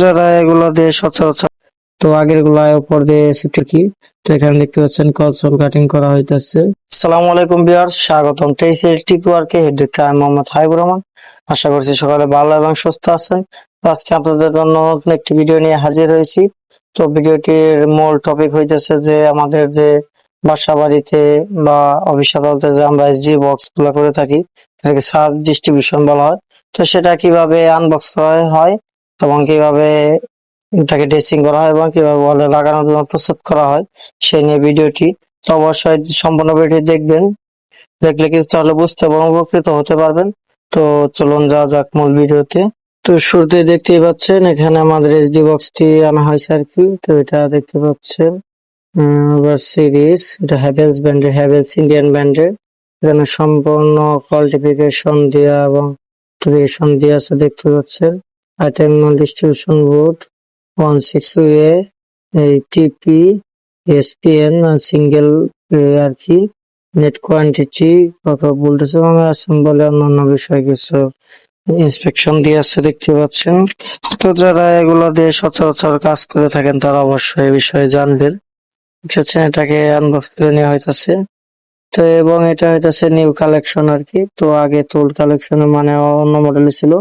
যারা এগুলো দিয়ে সচরাচর তো আগের গুলায় উপর দিয়ে শিফট কি? তো এখানে দেখতে পাচ্ছেন কনসোল কাটিং করা হইতাছে। আসসালামু আলাইকুম বিয়ার স্বাগতম। তেইশ টিকু আর কে হেডেক্টর আমি মোহাম্মদ হাইবুর রহমান আশা করছি সকালে ভালো এবং সুস্থ আছেন। আজকে আপনাদের জন্য নতুন একটি ভিডিও নিয়ে হাজির হয়েছি। তো ভিডিওটির মূল টপিক হইতেছে যে আমাদের যে বাসা বাড়িতে বা অফিস আদালতে যে আমরা এসজি বক্সগুলো করে থাকি তাকে সাব ডিস্ট্রিবিউশন বলা হয়। তো সেটা কীভাবে আনবক্স করা হয় এবং কীভাবে এটাকে ড্রেসিং করা হয় এবং কীভাবে ওয়ালে লাগানোর জন্য প্রস্তুত করা হয় সেই নিয়ে ভিডিওটি। তো অবশ্যই সম্পূর্ণ ভিডিও দেখবেন। দেখলে কিছু তাহলে বুঝতে এবং উপকৃত হতে পারবেন। তো চলুন যা যাক মূল ভিডিওতে। তো শুরুতে দেখতেই পাচ্ছেন, এখানে আমাদের এস এইচডি বক্সটি আনা হয়েছে আর কি। তো এটা দেখতে পাচ্ছেন সিরিজ এটা হ্যাভেলস ব্র্যান্ডের হ্যাভেলস ইন্ডিয়ান ব্র্যান্ডের এখানে সম্পূর্ণ কোয়ালিফিকেশন দেওয়া এবং আছে দেখতে পাচ্ছেন। ওয়ান সিক্স এ, এই টিপি, এসপিএন সিঙ্গেল আর কি, নেট কোয়ান্টিটি কত বলতেছে এবং বলে অন্যান্য বিষয় কিছু ইন্সপেকশন দিয়ে আছে দেখতে পাচ্ছেন। তো যারা এগুলো দিয়ে সচরাচর কাজ করে থাকেন, তারা অবশ্যই এই বিষয়ে জানবেন। বুঝছেন? এটাকে আনবক্স করে নেওয়া হইতাছে। তো এবং এটা হইতাছে নিউ কালেকশন আর কি। তো আগে তোল কালেকশন মানে অন্য মডেলে ছিল।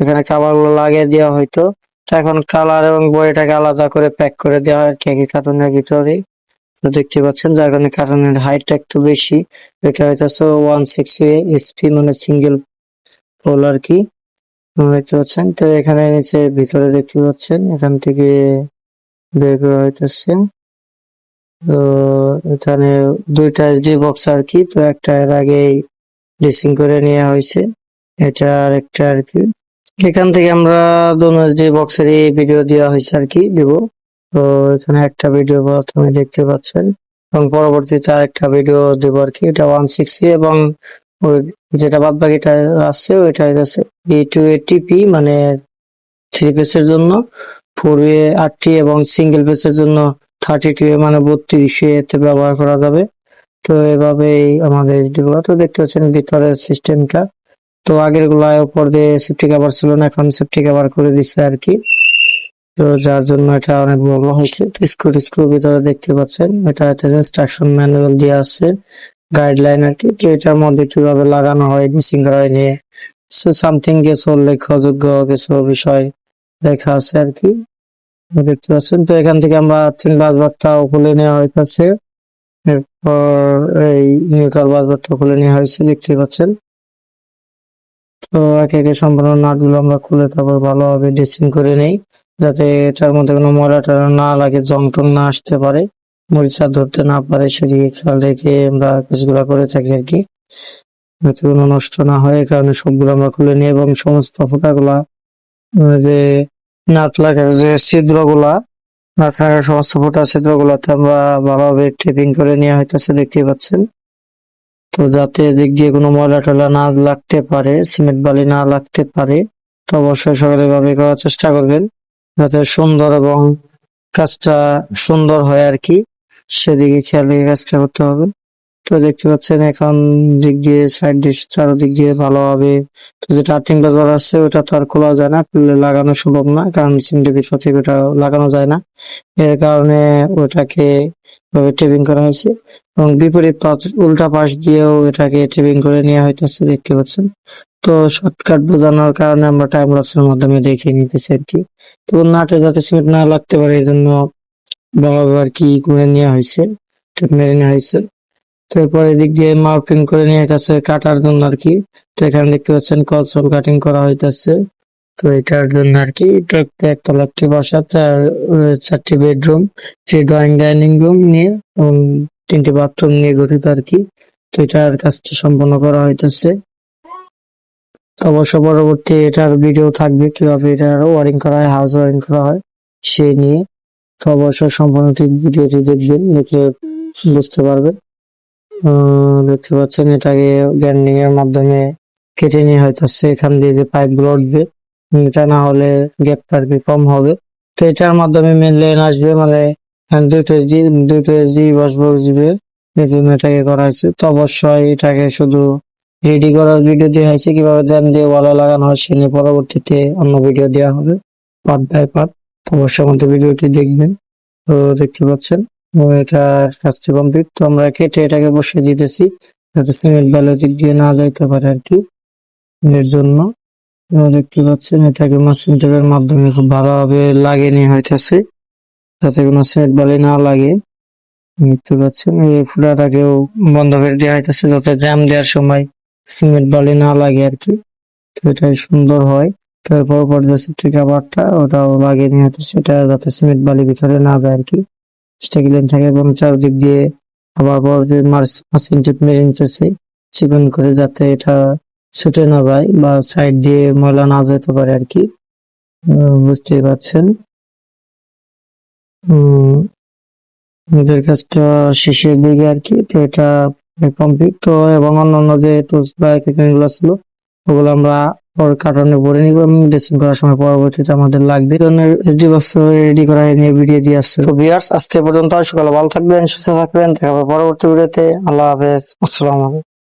এখানে কাভারগুলো লাগিয়ে দেওয়া হইতো। তো এখন কালার এবং বইটাকে আলাদা করে প্যাক করে দেওয়া হয় আর কি একই কার্টুনের ভিতরে। তো দেখতে পাচ্ছেন যার কারণে কার্টুনের হাইটটা একটু বেশি। এটা হইতাছে ওয়ান সিক্সটি এসপি মানে সিঙ্গেল পোল আর কি। দেখতে পাচ্ছেন? তো এখানে নিচে ভিতরে দেখতে পাচ্ছেন, এখান থেকে বের করা হইতেছে। তো এখানে দুইটা এসডি বক্স আর কি, তো একটা এর আগেই ড্রেসিং করে নেওয়া হয়েছে এটা আর একটা আর কি। এখান থেকে আমরা দোনো এসডি বক্সেরই ভিডিও দেওয়া হয়েছে আর কি দিব। তো এখানে একটা ভিডিও প্রথমে দেখতে পাচ্ছেন এবং পরবর্তীতে আরেকটা ভিডিও দেবো আর কি এটা ওয়ান সিক্সটি এবং ওই যেটা বাদ বাকিটা আছে, ওইটা হচ্ছে এ টু এটিপি মানে থ্রি পেসের জন্য ফোর এ আটটি এবং সিঙ্গেল পেসের জন্য থার্টি টু এ মানে বত্রিশ এতে ব্যবহার করা যাবে। তো এভাবেই আমাদের তো দেখতে পাচ্ছেন ভিতরের সিস্টেমটা তো আগের গুলায় উপর দিয়ে সেফটি কাভার ছিল না, এখন সেফটি কাভার করে দিচ্ছে আর কি। তো যার জন্য এটা অনেক বড় হয়েছে। স্ক্রু স্ক্রু ভিতরে দেখতে পাচ্ছেন, এটা হচ্ছে ইনস্ট্রাকশন ম্যানুয়াল দিয়ে আছে গাইডলাইন আর কি। তো এটার মধ্যে কীভাবে লাগানো হয় মিসিং করা হয় নিয়ে সামথিং কিছু উল্লেখযোগ্য কিছু বিষয় লেখা আছে আর কি। দেখতে পাচ্ছেন, তো এখান থেকে আমরা তিন বাজবারটাও খুলে নেওয়া হয়েছে এরপর এই নিউট্রাল বাজবারটা খুলে নেওয়া হয়েছে, দেখতে পাচ্ছেন। তো একে একে সম্পূর্ণ নাটগুলো আমরা খুলে তারপর ভালোভাবে ড্রেসিং করে নেই, যাতে এটার মধ্যে কোনো ময়লা টয়লা না লাগে, জং টং না আসতে পারে, মরিচা ধরতে না পারে, সেদিকে খেয়াল রেখে আমরা কাজগুলো করে থাকি আর কি। যাতে কোনো নষ্ট না হয়, এই কারণে সবগুলো আমরা খুলে নিই এবং সমস্ত ফোটাগুলা যে নাট লাগার যে ছিদ্রগুলা, নাট লাগার সমস্ত ফোটা ছিদ্রগুলাতে আমরা ভালোভাবে টেপিং করে নেওয়া হইতেছে দেখতেই পাচ্ছেন। তো যাতে এদিক দিয়ে কোনো ময়লা টয়লা না লাগতে পারে, সিমেন্ট বালি না লাগতে পারে, তো অবশ্যই সকালে ভাবে করার চেষ্টা করবেন। যাতে সুন্দর এবং কাজটা সুন্দর হয় আর কি, সেদিকে খেয়াল রেখে কাজটা করতে হবে। তো দেখতে পাচ্ছেন এখন দিক দিয়ে সাইড দিয়ে চারদিক দিয়ে ভালোভাবে তো যেটা আর্থিং বাজার আছে, ওটা তো আর খোলা যায় না লাগানো সম্ভব না, কারণ সিমটি ভিতর থেকে ওটা লাগানো যায় না। এর কারণে ওটাকে টেপিং করা হয়েছে। এবং বিপরীত উল্টা পাশ দিয়েও এটাকে টেপিং করে নেওয়া হইতেছে, দেখতে পাচ্ছেন। তো শর্টকাট বোঝানোর কারণে আমরা টাইম লসের মাধ্যমে দেখিয়ে নিতেছি আর কি। তো নাটে যাতে সিমেন্ট না লাগতে পারে, এই জন্য ভালোভাবে আর কি করে নেওয়া হয়েছে মেরে নেওয়া হয়েছে। তো এদিক দিয়ে মার্কিং করে নিয়ে গেছে কাটার জন্য আর কি। তো এখানে দেখতে পাচ্ছেন কলসল কাটিং করা হইতেছে। তো এটার জন্য আর কি একতলা একটি বাসা চার চারটি bedroom three drawing, dining room নিয়ে তিনটি বাথরুম নিয়ে গঠিত আর কি। তো এটার কাজটা সম্পন্ন করা হইতেছে। অবশ্য পরবর্তী এটার ভিডিও থাকবে কীভাবে এটার ওয়ারিং করা হয়, হাউস ওয়ারিং করা হয় সে নিয়ে। তো অবশ্যই সম্পূর্ণ ভিডিওটি দেখবেন, দেখলে বুঝতে পারবেন। দেখতে পাচ্ছেন, এটাকে গ্যান্ডিং এর মাধ্যমে কেটে নিয়ে হইতেছে এখান দিয়ে যে পাইপগুলো উঠবে, এটা না হলে গ্যাপটা আর কম হবে। তো এটার মাধ্যমে মেন লাইন আসবে মানে দুটো এসডি দুটো এসডি বসবো বসবে এরকম এটাকে করা হয়েছে। তো অবশ্যই এটাকে শুধু রেডি করার ভিডিও দেওয়া হয়েছে। কীভাবে জ্যাম দিয়ে ওয়ালে লাগানো হয়, সে নিয়ে পরবর্তীতে অন্য ভিডিও দেওয়া হবে পার্ট বাই পার্ট অবশ্যই আমাদের ভিডিওটি দেখবেন। তো দেখতে পাচ্ছেন এটা কাজটি কমপ্লিট তো আমরা কেটে এটাকে বসিয়ে দিতেছি, যাতে সিমেন্ট বালু দিক দিয়ে না যাইতে পারে আর কি। এর জন্য। দেখতে পাচ্ছেন, এটাকে মাসিন টেপের মাধ্যমে খুব ভালোভাবে লাগিয়ে নেওয়া হইতেছে, যাতে কোনো সিমেন্ট বালি না লাগে। দেখতে পাচ্ছেন, এই ফুটাটাকেও বন্ধ করে দেওয়া হইতেছে, যাতে জ্যাম দেওয়ার সময় সিমেন্ট বালি না লাগে আর কি। তো এটাই সুন্দর হয়। তারপর পর যে সিট্রিক কাভারটা ওটাও লাগিয়ে নিয়ে হচ্ছে সেটা যাতে সিমেন্ট বালি ভিতরে না যায় আর কি। স্টেগলেন থাকে এবং চারদিক দিয়ে আবার পর মেরে চিকন করে যাতে এটা ছুটে না বা সাইড দিয়ে ময়লা না যেতে পারে আর কি বুঝতেই পারছেন? এদের কাজটা শেষের দিকে আর কি তো এটা কমপ্লিট তো এবং অন্যান্য যে টুলস বা ছিল, ওগুলো আমরা পর কার্টনে ভরে নিব এবং ড্রেসিং করার সময় পরবর্তীতে আমাদের লাগবে। এসডি বক্স রেডি করা নিয়ে ভিডিও দিয়ে আসছে। তো ভিউয়ার্স আজকে পর্যন্ত সকালে ভালো থাকবেন, সুস্থ থাকবেন, দেখা পরবর্তী ভিডিওতে আল্লাহ হাফেজ। আসসালামু আলাইকুম।